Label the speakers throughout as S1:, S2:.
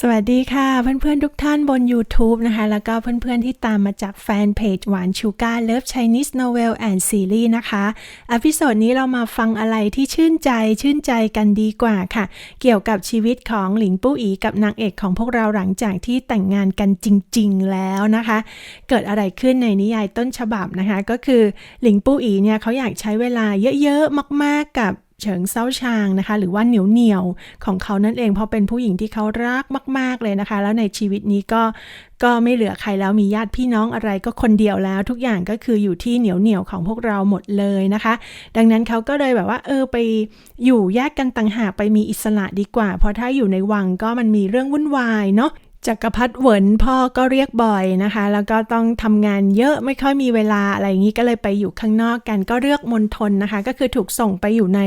S1: สวัสดีค่ะเพื่อนๆทุกท่านบน YouTube นะคะ แล้วก็เพื่อนๆที่ตามมาจากแฟนเพจหวานชูการเลิฟ Chinese Novel and Series นะคะอพิโซดนี้เรามาฟังอะไรที่ชื่นใจชื่นใจกันดีกว่าค่ะ เกี่ยวกับชีวิตของหลิงปู้อีกับนางเอกของพวกเราหลังจากที่แต่งงานกันจริงๆแล้วนะคะ เกิดอะไรขึ้นในนิยายต้นฉบับนะคะ ก็คือหลิงปู้อีเนี่ยเขาอยากใช้เวลาเยอะๆมากๆกับ เฉิงเซาชางนะคะ หรือว่าเหนียวเหนียวของเขานั่นเองเพราะเป็นผู้หญิงที่เขารักมาก ๆ เลยนะคะ แล้วในชีวิตนี้ก็ก็ไม่เหลือใครแล้วมีญาติพี่น้องอะไรก็คนเดียวแล้ว ทุกอย่างก็คืออยู่ที่เหนียวเหนียวของพวกเราหมดเลยนะคะ ดังนั้นเขาก็เลยแบบว่า เออไปอยู่แยกกันต่างหากไปมีอิสระดีกว่า เพราะถ้าอยู่ในวังก็มันมีเรื่องวุ่นวายเนาะ จักรพรรดิเหวินพ่อก็เรียกบ่อยนะคะ แล้วก็ต้องทำงานเยอะไม่ค่อยมีเวลาอะไรอย่างนี้ก็เลยไปอยู่ข้างนอกกันก็เลือกมณฑลนะคะ ก็คือถูกส่งไปอยู่ใน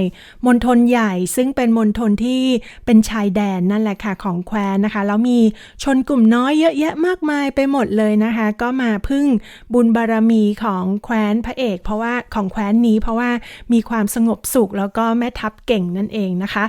S1: มณฑลใหญ่ ซึ่งเป็นมณฑลที่เป็นชายแดนนั่นแหละค่ะของแคว้นนะคะแล้วมีชนกลุ่มน้อยเยอะแยะมากมายไปหมดเลยนะคะ ก็มาพึ่งบุญบารมีของแคว้นพระเอก เพราะว่าของแคว้นนี้เพราะว่ามีความสงบสุขแล้วก็แม่ทัพเก่งนั่นเองนะคะ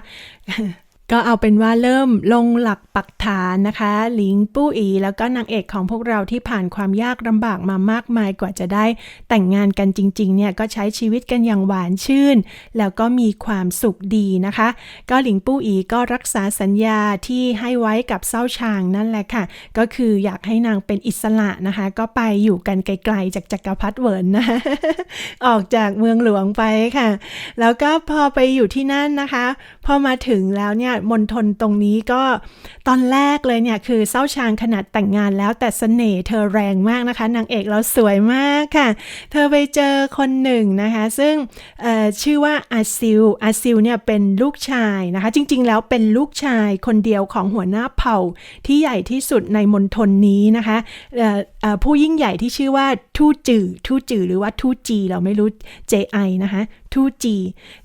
S1: ก็เอาเป็นว่าเริ่มลงหลักปักฐานนะคะ หลิงปู้อีแล้วก็นางเอกของพวกเราที่ผ่านความยากลำบากมามากมายกว่าจะได้แต่งงานกันจริงๆเนี่ยก็ใช้ชีวิตกันอย่างหวานชื่น แล้วก็มีความสุขดีนะคะ ก็หลิงปู้อีก็รักษาสัญญาที่ให้ไว้กับเศร้าชางนั่นแหละค่ะ ก็คืออยากให้นางเป็นอิสระนะคะ ก็ไปอยู่กันไกลๆจากจักรพรรดิเวินนะออกจากเมืองหลวงไปค่ะ แล้วก็พอไปอยู่ที่นั่นนะคะ พอมาถึงแล้วเนี่ยมณฑลตรงนี้ก็ตอนแรกเลยเนี่ยคือเศร้าชางขนาดแต่งงานแล้วแต่เสน่ห์เธอแรงมากนะคะนางเอกเราสวยมากค่ะ เธอไปเจอคนหนึ่งนะคะ ซึ่งชื่อว่าอาซิลอาซิลเนี่ยเป็นลูกชายนะคะ จริงๆ แล้วเป็นลูกชายคนเดียวของหัวหน้าเผ่าที่ใหญ่ที่สุดในมณฑลนี้นะคะผู้ยิ่งใหญ่ที่ชื่อว่าทูจือทูจือหรือว่าทูจีเราไม่รู้ JI นะคะ ทูจี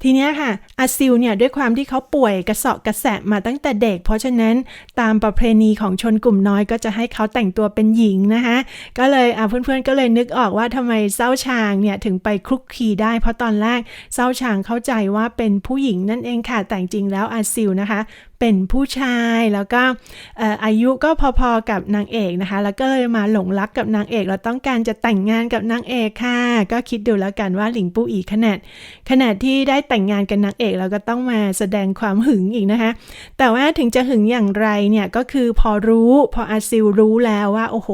S1: ทีเนี้ยค่ะอาซิลเนี่ยด้วยความที่เขาป่วยกระสอบกระแสะมาตั้งแต่เด็ก เพราะฉะนั้นตามประเพณีของชนกลุ่มน้อยก็จะให้เขาแต่งตัวเป็นหญิงนะคะก็เลยเพื่อนๆก็เลยนึกออกว่าทำไมเศร้าชางเนี่ยถึงไปคลุกคลีได้ เพราะตอนแรกเศร้าชางเข้าใจว่าเป็นผู้หญิงนั่นเองค่ะแต่จริงๆแล้วอาซิลนะคะเป็นผู้ชายแล้วก็อายุก็พอๆกับนางเอกนะคะ แล้วก็เลยมาหลงรักกับนางเอกเราต้องการจะแต่งงานกับนางเอกค่ะ ก็คิดดูแล้วกันว่าหลิงปูอีขนาดขนาดที่ได้แต่งงานกับนางเอกเราก็ต้องมาแสดงความหึงอีกนะคะ แต่ว่าถึงจะหึงอย่างไรเนี่ยก็คือพอรู้พออาซิลรู้แล้วว่า โอ้โห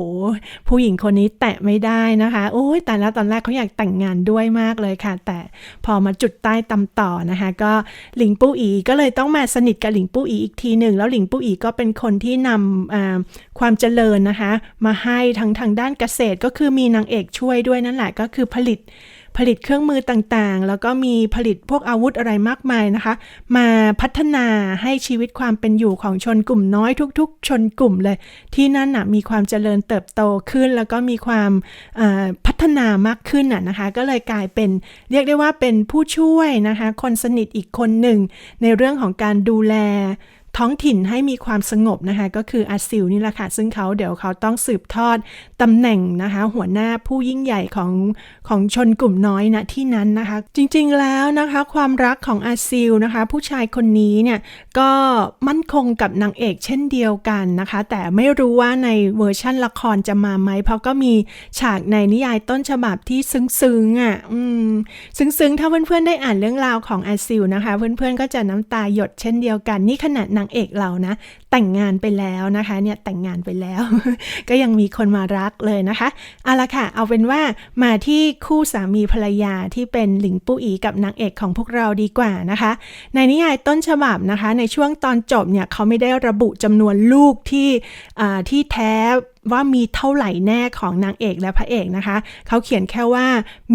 S1: ผู้หญิงคนนี้แตะไม่ได้นะคะโอ้ยแต่แล้วตอนแรกเขาอยากแต่งงานด้วยมากเลยค่ะ แต่พอมาจุดใต้ตำต่อนะคะ ก็หลิงปูอีก็เลยต้องมาสนิทกับหลิงปูอีอีกทีหนึ่ง แล้วหลิงปูอีก็เป็นคนที่นำความเจริญนะคะ มาให้ทั้งทางด้านเกษตรก็คือมีนางเอกช่วยด้วยนั่นแหละก็คือผลิต ผลิตเครื่องมือต่างๆ แล้วก็มีผลิตพวกอาวุธอะไรมากมายนะคะ มาพัฒนาให้ชีวิตความเป็นอยู่ของชนกลุ่มน้อยทุก ๆ ชนกลุ่มเลย ที่นั่นนะมีความเจริญเติบโตขึ้น แล้วก็มีความพัฒนามากขึ้นน่ะนะคะ ก็เลยกลายเป็นเรียกได้ว่าเป็นผู้ช่วยนะคะ คนสนิทอีกคนหนึ่งในเรื่องของการดูแล ท้องถิ่นให้มีความสงบนะคะ ก็คืออาซิลนี่แหละค่ะ ซึ่งเขาเดี๋ยวเขาต้องสืบทอดตำแหน่งนะคะ หัวหน้าผู้ยิ่งใหญ่ของของชนกลุ่มน้อยนะที่นั้นนะคะ จริงๆแล้วนะคะ ความรักของอาซิลนะคะ ผู้ชายคนนี้เนี่ยก็มั่นคงกับนางเอกเช่นเดียวกันนะคะ แต่ไม่รู้ว่าในเวอร์ชั่นละครจะมาไหม เพราะก็มีฉากในนิยายต้นฉบับที่ซึ้งๆอะอืมซึ้งๆ ถ้าเพื่อนๆได้อ่านเรื่องราวของอาซิลนะคะ เพื่อนๆก็จะน้ำตาหยดเช่นเดียวกันนี่ขนาดนางเอกเรานะ แต่งงานไปแล้วนะคะเนี่ยแต่งงานไปแล้ว ก็ยังมีคนมารักเลยนะคะเอาละค่ะ เอาเป็นว่ามาที่คู่สามีภรรยาที่เป็นหลิงปูอีกับนางเอกของพวกเราดีกว่านะคะ ในนิยายต้นฉบับนะคะ ในช่วงตอนจบเนี่ยเขาไม่ได้ระบุจำนวนลูกที่อ่าที่แท้ว่ามีเท่าไหร่แน่ของนางเอกและพระเอกนะคะ เขาเขียนแค่ว่า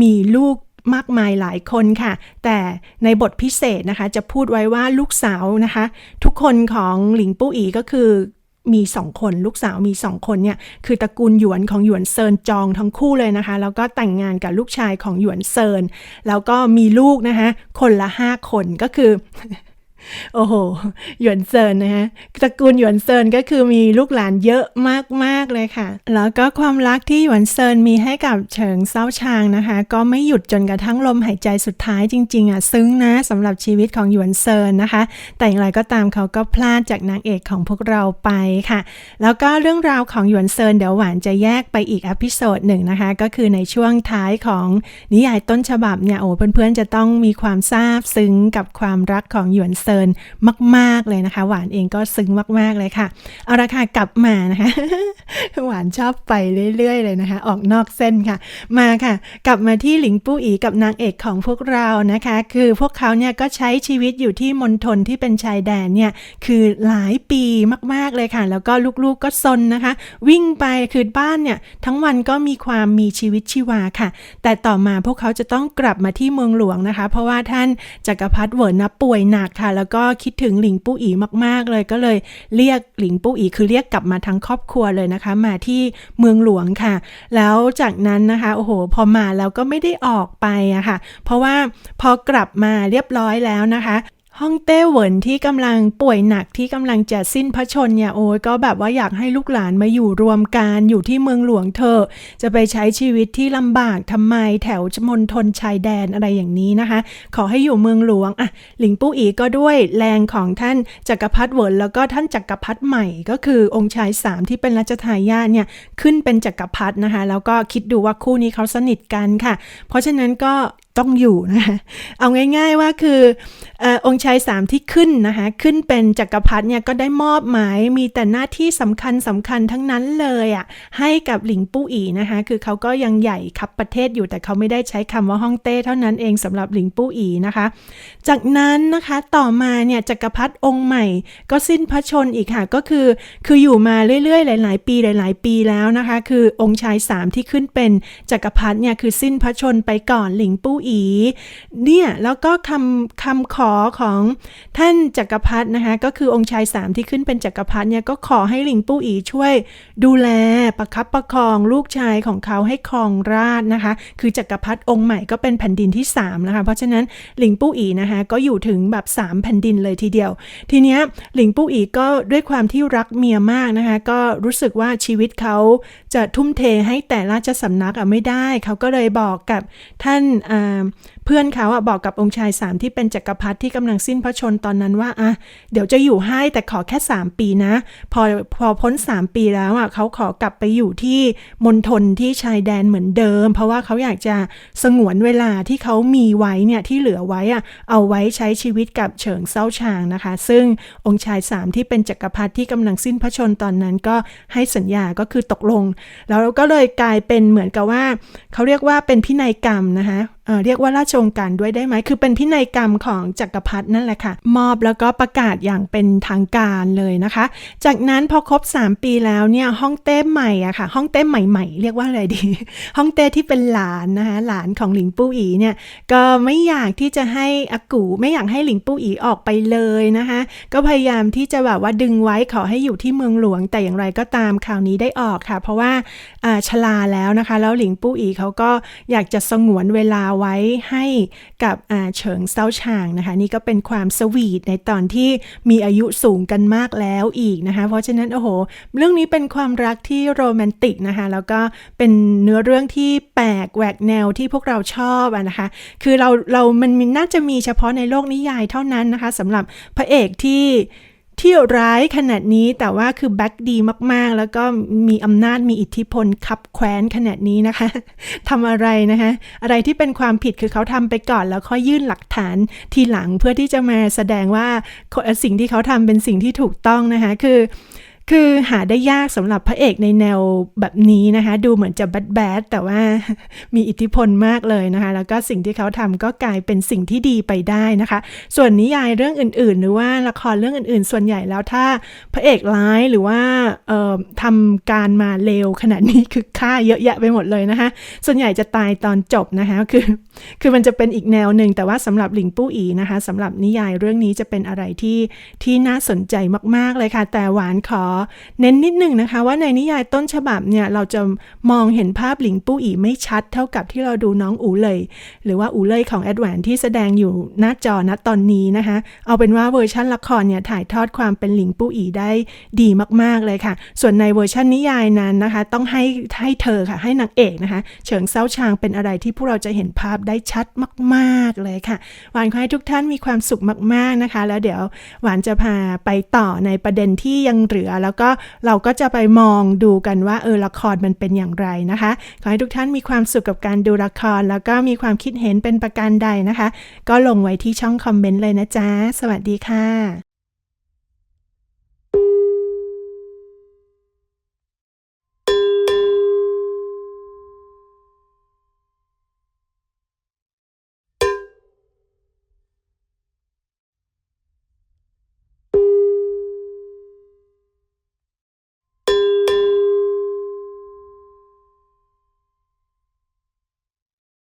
S1: มีลูก มากมายหลายคนค่ะ แต่ในบทพิเศษนะคะ จะพูดไว้ว่าลูกสาวนะคะ ทุกคนของหลิงปู้อีก็คือมีสองคนลูกสาวมีสองคนเนี่ยคือตระกูลหยวนของหยวนเซินจองทั้งคู่เลยนะคะ แล้วก็แต่งงานกับลูกชายของหยวนเซิน แล้วก็มีลูกนะคะ คนละห้าคนก็คือ โอ้โห หยวนเซินนะคะตระกูลหยวนเซินก็คือมีลูกหลานเยอะมากๆเลยค่ะ แล้วก็ความรักที่หยวนเซินมีให้กับเฉิงเซาชางนะคะ ก็ไม่หยุดจนกระทั่งลมหายใจสุดท้ายจริงๆอะซึ้งนะสำหรับชีวิตของหยวนเซินนะคะ แต่อย่างไรก็ตามเขาก็พลาดจากนางเอกของพวกเราไปค่ะ แล้วก็เรื่องราวของหยวนเซินเดี๋ยวหวานจะแยกไปอีกอพิโซดหนึ่งนะคะ ก็คือในช่วงท้ายของนิยายต้นฉบับเนี่ยโอ้เพื่อนๆจะต้องมีความซาบซึ้งกับความรักของหยวนเซินมาก ๆเลยนะคะ หวานเองก็ซึ้งมาก ๆเลยค่ะเอาละค่ะกลับมานะคะ หวานชอบไปเรื่อย ๆ เลยนะคะ ออกนอกเส้นค่ะ มาค่ะ กลับมาที่หลิงปู้อีกับนางเอกของพวกเรานะคะ คือพวกเขาเนี่ยก็ใช้ชีวิตอยู่ที่มณฑลที่เป็นชายแดนเนี่ยคือหลายปีมาก ๆเลยค่ะ แล้วก็ลูกๆก็ซนนะคะ วิ่งไปคือบ้านเนี่ยทั้งวันก็มีความมีชีวิตชีวาค่ะ แต่ต่อมาพวกเขาจะต้องกลับมาที่เมืองหลวงนะคะ เพราะว่าท่านจักรพรรดิเวินนะป่วยหนักค่ะแล้วก็คิดถึงหลิงปู้อีมาก ๆ เลยก็เลยเรียกหลิงปู้อีคือเรียกกลับมาทั้งครอบครัวเลยนะคะ มาที่เมืองหลวงค่ะ แล้วจากนั้นนะคะโอ้โห พอมาแล้วก็ไม่ได้ออกไปอะค่ะ เพราะว่าพอกลับมาเรียบร้อยแล้วนะคะ ฮ่องเต้เหวินที่กำลังป่วยหนักที่กำลังจะสิ้นพระชนเนี่ยโอ้ยก็แบบว่าอยากให้ลูกหลานมาอยู่รวมกันอยู่ที่เมืองหลวงเธอ จะไปใช้ชีวิตที่ลำบากทำไมแถวมณฑลชายแดนอะไรอย่างนี้นะคะ ขอให้อยู่เมืองหลวงอะหลิงปู้อีก็ด้วยแรงของท่านจักรพรรดิเหวินแล้วก็ท่านจักรพรรดิใหม่ ก็คือองค์ชายสามที่เป็นรัชทายาทเนี่ยขึ้นเป็นจักรพรรดินะคะ แล้วก็คิดดูว่าคู่นี้เขาสนิทกันค่ะ เพราะฉะนั้นก็ ต้องอยู่นะคะเอาง่าย ๆว่าคือออองค์ชายสามที่ขึ้นนะคะขึ้นเป็นจักรพรรดิเนี่ยก็ได้มอบหมายมีแต่หน้าที่สำคัญสำคัญทั้งนั้นเลยอะ่ะให้กับหลิงปู้อีนะคะคือเขาก็ยังใหญ่คับประเทศอยู่แต่เขาไม่ได้ใช้คำว่าฮ่องเต้เท่านั้นเองสำหรับหลิงปู้อีนะคะ จากนั้นนะคะต่อมาเนี่ยจักรพรรดิองค์ใหม่ ก็สิ้นพระชนอีกค่ะก็คือคืออยู่มาเรื่อยๆ หลาย ๆ ปีหลาย ๆ ปีแล้วนะคะ คือองค์ชายสามที่ขึ้นเป็นจักรพรรดิเนี่ยคือสิ้นพระชนไปก่อนหลิงปู้อีเนี่ยแล้วก็คำคำขอของท่านจักรพรรดินะคะก็คือองค์ชายสามที่ขึ้นเป็นจักรพรรดิเนี่ยก็ขอให้หลิงปู้อีช่วย ดูแลประคับประคองลูกชายของเขาให้ครองราชนะคะ คือจักรพรรดิองค์ใหม่ก็เป็นแผ่นดินที่สามนะคะเพราะฉะนั้นหลิงปู้อีนะคะก็อยู่ถึงแบบ 3 แผ่นดินเลยทีเดียว ทีเนี้ยหลิงปู้อีก็ด้วยความที่รักเมียมากนะคะก็รู้สึกว่าชีวิตเขาจะทุ่มเทให้แต่ราชสำนักอะไม่ได้ เขาก็เลยบอกกับท่านอ่าเพื่อนเขาอะบอกกับองค์ชายสามที่เป็นจักรพรรดิที่กำลังสิ้นพระชนตอนนั้นว่าอะเดี๋ยวจะอยู่ให้แต่ขอแค่ 3 ปีนะ พอพอพ้น 3 ปีแล้วอะเขาขอกลับไปอยู่ที่มณฑลที่ชายแดนเหมือนเดิม เพราะว่าเขาอยากจะสงวนเวลาที่เขามีไว้เนี่ยที่เหลือไว้อะเอาไว้ใช้ชีวิตกับเฉิงเซาชางนะคะ ซึ่งองค์ชายสามที่เป็นจักรพรรดิที่กำลังสิ้นพระชนตอนนั้นก็ให้สัญญาก็คือตกลง แล้วก็เลยกลายเป็นเหมือนกับว่า เขาเรียกว่าเป็นพินัยกรรมนะคะ เรียกว่าราชองค์การด้วยได้ไหม คือเป็นพินัยกรรมของจักรพรรดินั่นแหละค่ะ มอบแล้วก็ประกาศอย่างเป็นทางการเลยนะคะ จากนั้นพอครบ 3 ปีแล้วเนี่ยห้องเต้ใหม่อะค่ะ ห้องเต้ใหม่ ๆ เรียกว่าอะไรดี ห้องเต้ที่เป็นหลานนะคะหลานของหลิงปู้อีเนี่ยก็ไม่อยากที่จะให้อากูไม่อยากให้หลิงปู้อีออกไปเลยนะคะ ก็พยายามที่จะแบบว่าดึงไว้ขอให้อยู่ที่เมืองหลวงแต่อย่างไรก็ตามคราวนี้ได้ออกค่ะ เพราะว่าชลาแล้วนะคะ แล้วหลิงปู้อีเขาก็อยากจะสงวนเวลาไว้ให้กับเฉิงเซาชางนะคะ นี่ก็เป็นความสวีทในตอนที่มีอายุสูงกันมากแล้วอีกนะคะ เพราะฉะนั้นโอ้โห เรื่องนี้เป็นความรักที่โรแมนติกนะคะ แล้วก็เป็นเนื้อเรื่องที่แปลกแหวกแนวที่พวกเราชอบนะคะ คือเราเรามันน่าจะมีเฉพาะในโลกนิยายเท่านั้นนะคะสำหรับพระเอกที่ ที่ร้ายขนาดนี้แต่ว่าคือแบ็กดีมากๆ แล้วก็มีอำนาจมีอิทธิพลคับแคว้นขนาดนี้นะคะทำอะไรนะคะ อะไรที่เป็นความผิดคือเขาทำไปก่อน แล้วค่อยยื่นหลักฐานทีหลังเพื่อที่จะมาแสดงว่าสิ่งที่เขาทำเป็นสิ่งที่ถูกต้องนะคะ คือ คือหาได้ยากสำหรับพระเอกในแนวแบบนี้นะคะ ดูเหมือนจะแบดแบดแต่ว่ามีอิทธิพลมากเลยนะคะ แล้วก็สิ่งที่เขาทำก็กลายเป็นสิ่งที่ดีไปได้นะคะ ส่วนนิยายเรื่องอื่น ๆ หรือว่าละครเรื่องอื่น ๆ ส่วนใหญ่แล้วถ้าพระเอกร้ายหรือว่าทำการมาเลวขนาดนี้คือฆ่าเยอะแยะไปหมดเลยนะคะ ส่วนใหญ่จะตายตอนจบนะคะคือคือมันจะเป็นอีกแนวหนึ่งแต่ว่าสำหรับหลิงปู้อีนะคะสำหรับนิยายเรื่องนี้จะเป็นอะไรที่ที่น่าสนใจมาก ๆเลยค่ะ แต่หวานขอเน้นนิดหนึ่งนะคะ ว่าในนิยายต้นฉบับเนี่ยเราจะมองเห็นภาพหลิงปู้อีไม่ชัดเท่ากับที่เราดูน้องอูเลย หรือว่าอูเลยของแอดแวนที่แสดงอยู่หน้าจอณตอนนี้นะคะ เอาเป็นว่าเวอร์ชันละครเนี่ยถ่ายทอดความเป็นหลิงปู้อีได้ดีมาก ๆเลยค่ะ ส่วนในเวอร์ชันนิยายนั้นนะคะ ต้องให้ให้เธอค่ะให้นางเอกนะคะ เฉิงเซาชางเป็นอะไรที่พวกเราจะเห็นภาพได้ชัดมาก ๆเลยค่ะหวานขอให้ทุกท่านมีความสุขมาก ๆนะคะ แล้วเดี๋ยวหวานจะพาไปต่อในประเด็นที่ยังเหลือแล้วก็เราก็จะไปมองดูกันว่าเออละครมันเป็นอย่างไรนะคะ ขอให้ทุกท่านมีความสุขกับการดูละคร แล้วก็มีความคิดเห็นเป็นประการใดนะคะ ก็ลงไว้ที่ช่องคอมเมนต์เลยนะจ๊ะ สวัสดีค่ะ